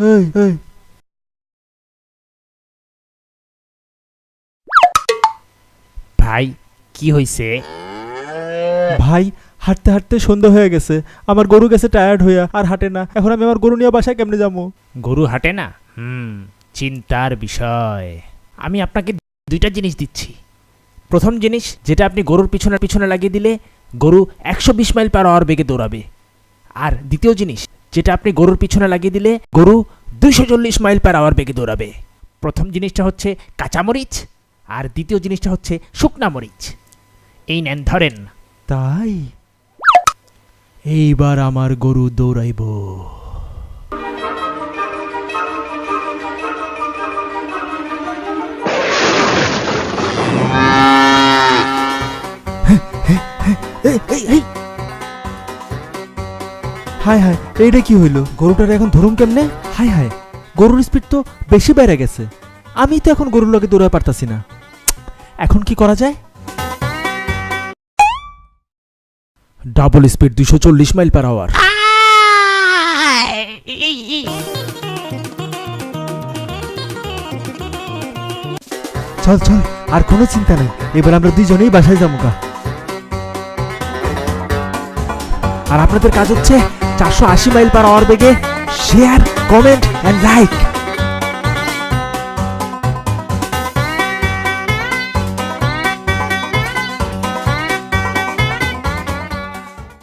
এই এই। ভাই কি হইছে? ভাই হাঁটতে হাঁটতে সন্ধ্যা হয়ে গেছে। আমার গরু গেছে টায়ার্ড হইয়া আর হাঁটে না। এখন আমি আমার গরু নিয়ে বাসায় কেমনে যাব? গরু হাঁটে না? হুম চিন্তার বিষয়। আমি আপনাকে দুইটা জিনিস দিচ্ছি। প্রথম জিনিস যেটা আপনি গরুর পিছনে পিছনে লাগিয়ে দিলে গরু একশো বিশ মাইল পার আওয়ার বেগে দৌড়াবে। আর দ্বিতীয় জিনিস যেটা আপনি গরুর পিছনে লাগিয়ে দিলে গরু দুইশো চল্লিশ মাইল পার আওয়ার বেগে দৌড়াবে। প্রথম জিনিসটা হচ্ছে কাঁচামরিচ, আর দ্বিতীয় জিনিসটা হচ্ছে শুকনা মরিচ। এই নেন, ধরেন। তাই? এইবার আমার গরু দৌড়াইব। হায় হায় এইটা কি হইল? গরুটার এখন ধরুম কেমনে? হায় হায়, গরুর স্পিড তো বেশি বেড়ে গেছে। আমি তো এখন গরুর লগে দৌড়াতে পারতাছি না। এখন কি করা যায়? ডাবল স্পিড দুশো চল্লিশ মাইল পার আওয়ার চল চল, আর কোনো চিন্তা নেই। এবার আমরা দুইজনেই বাসায় যাব গা আর আপনাদের কাজ হচ্ছে চারশো আশি মাইল পার আওয়ার বেগে শেয়ার কমেন্ট অ্যান্ড লাইক